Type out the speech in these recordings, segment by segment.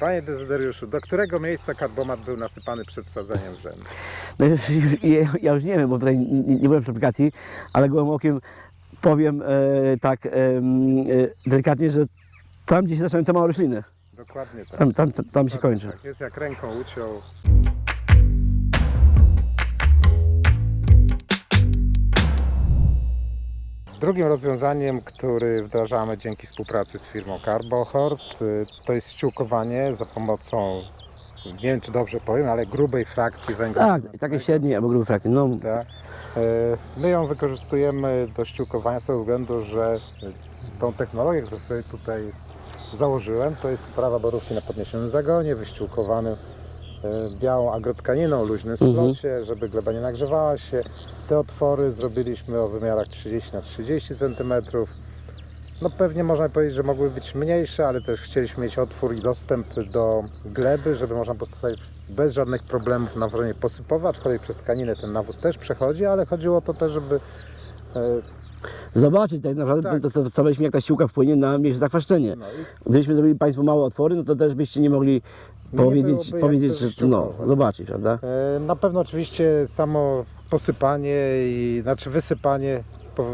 Panie Dezyderiuszu, do którego miejsca karbomat był nasypany przed wsadzeniem rzędu? No już, już, ja- już nie wiem, bo tutaj nie, nie byłem przy aplikacji, ale gołym okiem powiem e, tak e, e, delikatnie, że tam gdzie się zaczynają te małe rośliny, Dokładnie tak. tam, tam, tam, tam się kończy. Tak, jest jak ręką uciął. Drugim rozwiązaniem, który wdrażamy dzięki współpracy z firmą Carbohort, y, to jest ściółkowanie za pomocą, nie wiem czy dobrze powiem, ale grubej frakcji węgla. Tak, takie średnie albo grube frakcje. No, Tak. E, My ją wykorzystujemy do ściółkowania z tego względu, że tą technologię, którą sobie tutaj założyłem, to jest prawa borówki na podniesionym zagonie, wyściółkowany e, białą agrotkaniną, luźnym splocie, żeby gleba nie nagrzewała się. Te otwory zrobiliśmy o wymiarach 30 na 30 cm. No pewnie można powiedzieć, że mogły być mniejsze, ale też chcieliśmy mieć otwór i dostęp do gleby, żeby można było stosować bez żadnych problemów nawożenie posypowe, aczkolwiek przez tkaninę ten nawóz też przechodzi, ale chodziło o to też, żeby e, zobaczyć tak naprawdę, Tak. to co- jak ta ściółka wpłynie na mniejsze zachwaszczenie. no i Gdybyśmy zrobili Państwu małe otwory, no to też byście nie mogli powiedzieć, powiedzieć że no, ściółkować. zobaczyć, prawda? E, Na pewno oczywiście samo posypanie i znaczy wysypanie po, e,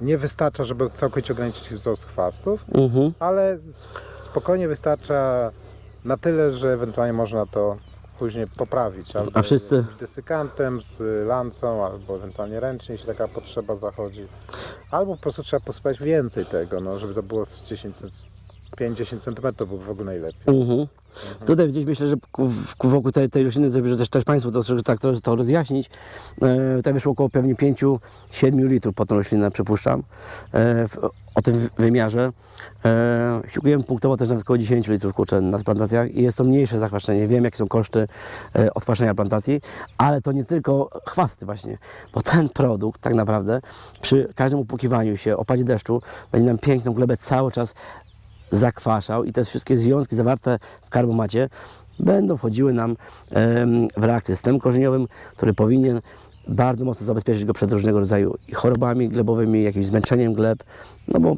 nie wystarcza, żeby całkowicie ograniczyć wzrost chwastów, Mhm. ale sp- spokojnie wystarcza na tyle, że ewentualnie można to później poprawić. Albo A wszyscy- jakimś desykantem z lancą, albo ewentualnie ręcznie, jeśli taka potrzeba zachodzi. Albo po prostu trzeba posypać więcej tego, no, żeby to było z 10 cm 5-10 cm było w ogóle najlepiej. Mhm. Tutaj gdzieś myślę, że wokół tej, tej rośliny, żeby też, też Państwu to, żeby tak to, to rozjaśnić, e, tutaj wyszło około pewnie 5-7 litrów po tą roślinę, przypuszczam, e, w, o tym wy- wymiarze. E, siłkujemy punktowo też nawet około 10 litrów kurczę na plantacjach i jest to mniejsze zachwaszczenie. Wiem, jakie są koszty e, plantacji, ale to nie tylko chwasty właśnie, bo ten produkt tak naprawdę przy każdym upłukiwaniu się, opadzie deszczu będzie nam piękną glebę cały czas zakwaszał i te wszystkie związki zawarte w karbomacie będą wchodziły nam w reakcję z systemem korzeniowym, który powinien bardzo mocno zabezpieczyć go przed różnego rodzaju chorobami glebowymi, jakimś zmęczeniem gleb, no bo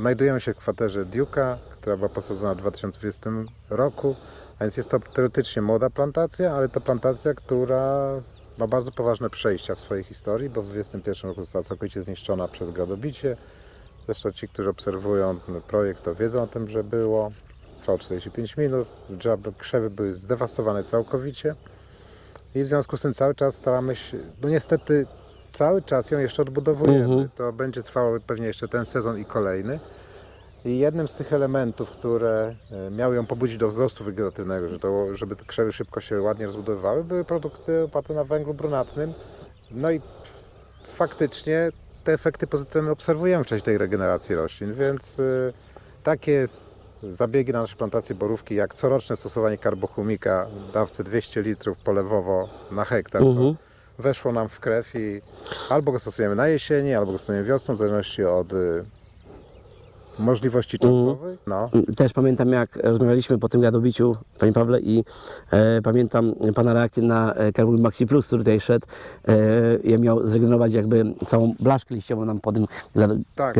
Znajdujemy się w kwaterze Duke'a, która była posadzona w 2020 roku, a więc jest to teoretycznie młoda plantacja, ale to plantacja, która ma bardzo poważne przejścia w swojej historii, bo w 2021 roku została całkowicie zniszczona przez gradobicie. Zresztą ci, którzy obserwują ten projekt, to wiedzą o tym, że było. Trwało 45 minut, drzewa, krzewy były zdewastowane całkowicie i w związku z tym cały czas staramy się, no niestety cały czas ją jeszcze odbudowujemy. Mhm. To będzie trwało pewnie jeszcze ten sezon i kolejny. I jednym z tych elementów, które e, miały ją pobudzić do wzrostu wegetatywnego, że to, żeby te krzewy szybko się ładnie rozbudowywały, były produkty oparte na węglu brunatnym. No i faktycznie te efekty pozytywne obserwujemy w czasie tej regeneracji roślin, więc y, takie zabiegi na naszej plantacji borówki, jak coroczne stosowanie karbochumika w dawce 200 litrów polewowo na hektar, to Mhm. weszło nam w krew i albo go stosujemy na jesieni, albo go stosujemy wiosną, w zależności od y, możliwości czasowych. No. też pamiętam jak rozmawialiśmy po tym gadobiciu, Panie Pawle, i e, pamiętam Pana reakcję na e, karbon Maxi Plus, który tutaj szedł. E, ja miał zregenerować jakby całą blaszkę liściową nam po tym gado- Tak.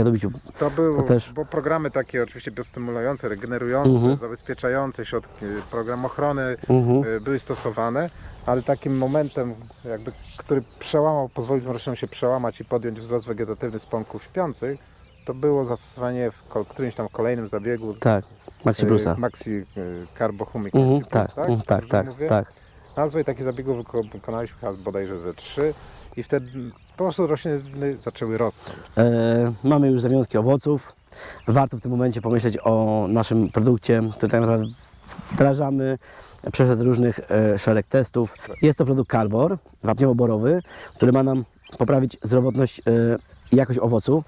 To też. bo programy takie oczywiście biostymulujące, regenerujące, Mhm. zabezpieczające środki, program ochrony Mhm. y, były stosowane, ale takim momentem, jakby, który przełamał, pozwolił tym roślinom się przełamać i podjąć wzrost wegetatywny z pąków śpiących, to było zastosowanie w którymś tam kolejnym zabiegu Tak, Maxi y, Maxi y, Carbohumic Mhm, Maxi Plus, tak, mhm, tak, Dobrze tak, mówię? tak. Nazwę takich zabiegów wykonaliśmy bodajże ze trzy i wtedy po prostu rośliny zaczęły rosnąć. E, mamy już zawiązki owoców. Warto w tym momencie pomyśleć o naszym produkcie, który tak naprawdę wdrażamy. Przeszedł różnych e, szereg testów. Jest to produkt Carbor, wapniowo-borowy, który ma nam poprawić zdrowotność e, jakość owoców,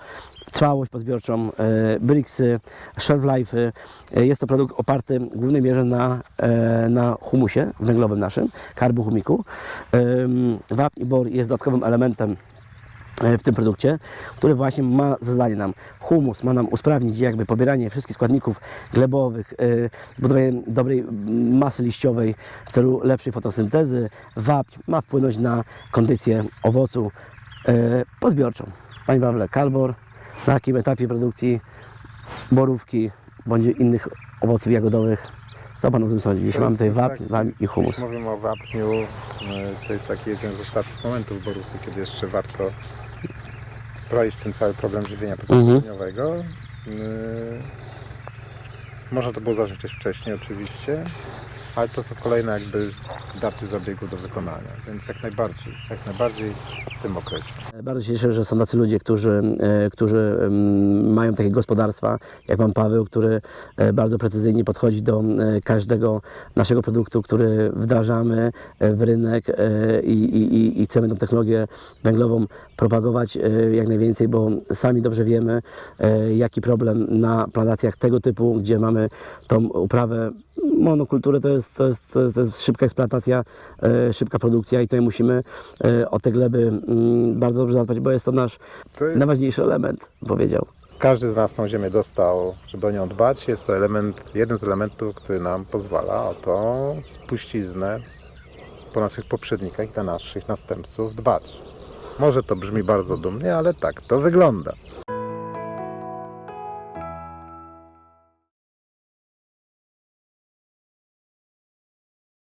trwałość pozbiorczą, e, briksy, shelf life. E, jest to produkt oparty w głównej mierze na, e, na humusie węglowym naszym, karbohumiku. Wapń i bor jest dodatkowym elementem w tym produkcie, który właśnie ma za zadanie nam humus, ma nam usprawnić jakby pobieranie wszystkich składników glebowych, e, zbudowanie dobrej masy liściowej w celu lepszej fotosyntezy. Wapń ma wpłynąć na kondycję owocu pozbiorczą. Panie Pawle, kalbor na jakim etapie produkcji borówki bądź innych owoców jagodowych. Co Pan o tym sądzi? Jeśli mamy tutaj wapń, tak- wapń i humus. Jeśli mówimy o wapniu, y, to jest taki jeden z ostatnich momentów Borusy, kiedy jeszcze warto prowadzić ten cały problem żywienia Mhm. bezpośredniowego. Y, Można to było zacząć wcześniej oczywiście, ale to są kolejne jakby daty zabiegu do wykonania, więc jak najbardziej, jak najbardziej w tym okresie. Bardzo się cieszę, że są tacy ludzie, którzy, e, którzy mają takie gospodarstwa, jak Pan Paweł, który e, bardzo precyzyjnie podchodzi do e, każdego naszego produktu, który wdrażamy w rynek i, i, i- chcemy tą technologię węglową propagować jak najwięcej, bo sami dobrze wiemy, jaki problem na plantacjach tego typu, gdzie mamy tą uprawę monokulturę, to jest, to jest, to jest, to jest szybka eksploatacja, e, szybka produkcja i tutaj musimy e, o te gleby mm, bardzo dobrze zadbać, bo jest to nasz To jest, najważniejszy element, powiedział. każdy z nas tą ziemię dostał, żeby o nią dbać. Jest to element, jeden z elementów, który nam pozwala o to spuściznę po naszych poprzednikach i na naszych następców dbać. Może to brzmi bardzo dumnie, ale tak to wygląda.